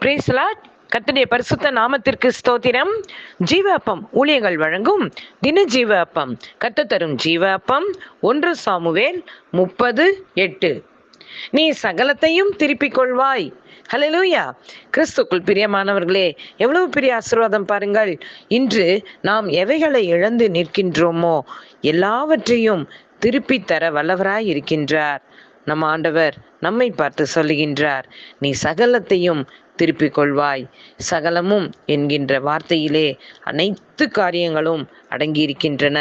பிரேசலாட் கத்தனைய பரிசுத்த நாமத்திற்கு ஸ்தோத்திரம். ஜீவ அப்பம் ஊழியர்கள் வழங்கும் தின ஜீவ அப்பம் கத்த தரும் ஜீவ அப்பம் ஒன்று சாமுவேல் முப்பது எட்டு. நீ சகலத்தையும் திருப்பிக் கொள்வாய். ஹலலூயா கிறிஸ்துக்குள் பிரியமானவர்களே எவ்வளவு பெரிய ஆசீர்வாதம் பாருங்கள். இன்று நாம் எவைகளை இழந்து நிற்கின்றோமோ எல்லாவற்றையும் திருப்பித் தர வல்லவராய் இருக்கின்றார். நம் ஆண்டவர் நம்மை பார்த்து சொல்லுகின்றார் நீ சகலத்தையும் திருப்பிக் கொள்வாய் சகலமும் என்கின்ற வார்த்தையிலே அனைத்து காரியங்களும் அடங்கியிருக்கின்றன.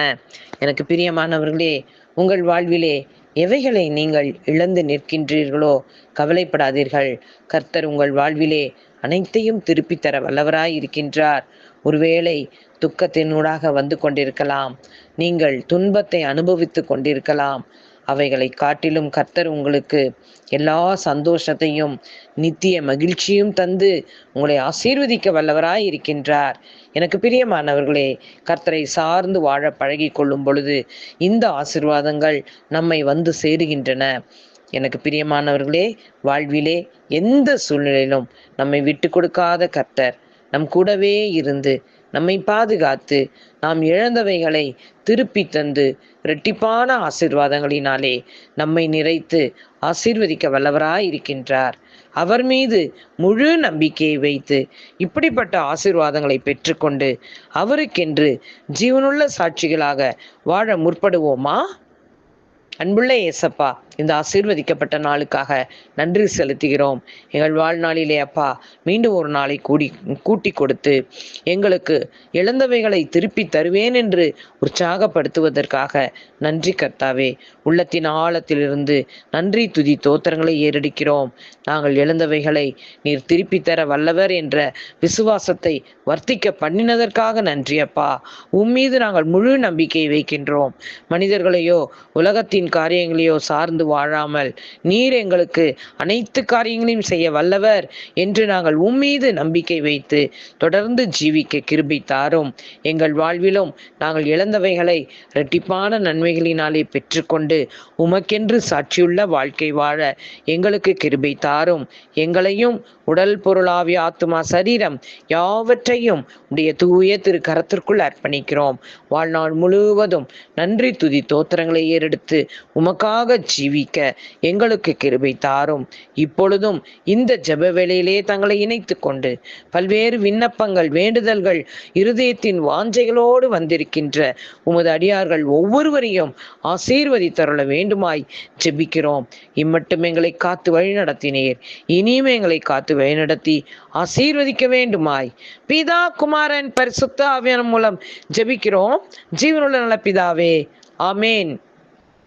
எனக்கு பிரியமானவர்களே உங்கள் வாழ்விலே எவைகளை நீங்கள் இழந்து நிற்கின்றீர்களோ கவலைப்படாதீர்கள். கர்த்தர் உங்கள் வாழ்விலே அனைத்தையும் திருப்பித் தர வல்லவராய் இருக்கின்றார் ஒருவேளை துக்கத்தினூடாக வந்து கொண்டிருக்கலாம். நீங்கள் துன்பத்தை அனுபவித்து கொண்டிருக்கலாம். அவைகளை காட்டிலும் கர்த்தர் உங்களுக்கு எல்லா சந்தோஷத்தையும் நித்திய மகிழ்ச்சியும் தந்து உங்களை ஆசீர்வதிக்க வல்லவராய் இருக்கின்றார். எனக்கு பிரியமானவர்களே கர்த்தரை சார்ந்து வாழ பழகி கொள்ளும் பொழுது இந்த ஆசிர்வாதங்கள் நம்மை வந்து சேருகின்றன. எனக்கு பிரியமானவர்களே வாழ்விலே எந்த சூழ்நிலையிலும் நம்மை விட்டு கொடுக்காத கர்த்தர் நம் கூடவே இருந்து நம்மை பாதுகாத்து நாம் இழந்தவைகளை திருப்பி தந்து இரட்டிப்பான ஆசிர்வாதங்களினாலே நம்மை நிறைத்து ஆசீர்வதிக்க வல்லவராய் இருக்கின்றார். அவர் மீது முழு நம்பிக்கையை வைத்து இப்படிப்பட்ட ஆசிர்வாதங்களை பெற்றுக்கொண்டு அவருக்கென்று ஜீவனுள்ள சாட்சிகளாக வாழ முற்படுவோமா? அன்புள்ள ஏசப்பா இந்த ஆசீர்வதிக்கப்பட்ட நாளுக்காக நன்றி செலுத்துகிறோம். எங்கள் வாழ்நாளிலே அப்பா மீண்டும் ஒரு நாளை கூடி கூட்டி கொடுத்து எங்களுக்கு இழந்தவைகளை திருப்பி தருவேன் என்று உற்சாகப்படுத்துவதற்காக நன்றி கர்த்தாவே. உள்ளத்தின் ஆழத்திலிருந்து நன்றி துதி தோத்திரங்களை ஏறடிக்கிறோம். நாங்கள் இழந்தவைகளை நீர் திருப்பி தர வல்லவர் என்ற விசுவாசத்தை வர்த்திக்க பண்ணினதற்காக நன்றி அப்பா. உம்மீது நாங்கள் முழு நம்பிக்கை வைக்கின்றோம். மனிதர்களையோ உலகத்தின் காரியங்களையோ சார்ந்து வாழாமல் நீர் எங்களுக்கு அனைத்து காரியங்களையும் செய்ய வல்லவர் என்று நாங்கள் உம்மீது நம்பிக்கை வைத்து தொடர்ந்து ஜீவிக்க கிருபி தாரும். எங்கள் வாழ்விலும் நாங்கள் இழந்தவைகளை இரட்டிப்பான நன்மைகளினாலே பெற்றுக்கொண்டு உமக்கென்று சாட்சியுள்ள வாழ்க்கை வாழ எங்களுக்கு கிருபை தாரும். எங்களையும் உடல் பொருளாவிய ஆத்துமா சரீரம் யாவற்றையும் உடைய தூய திரு கரத்திற்குள் அர்ப்பணிக்கிறோம். வாழ்நாள் முழுவதும் நன்றி துதி தோத்திரங்களை ஏறெடுத்து உமக்காக ஜீவிக்க எங்களுக்கு கிருபை தாரும். இப்பொழுதும் இந்த ஜெப வேளையிலே தங்களை இணைத்து கொண்டு பல்வேறு விண்ணப்பங்கள் வேண்டுதல்கள் இருதயத்தின் வாஞ்சைகளோடு வந்திருக்கின்ற உமது அடியார்கள் ஒவ்வொருவரையும் ஆசீர்வதித்தருள வேண்டுமாய் ஜெபிக்கிறோம். இம்மட்டும் எங்களை காத்து வழிநடத்தினீர். இனியும் எங்களை காத்து வழிநடத்தி ஆசீர்வதிக்க வேண்டுமாய். பிதா குமாரன் பரிசுத்த ஆவியான மூலம் ஜெபிக்கிறோம். ஜீவனுள்ள நல்ல பிதாவே ஆமேன்.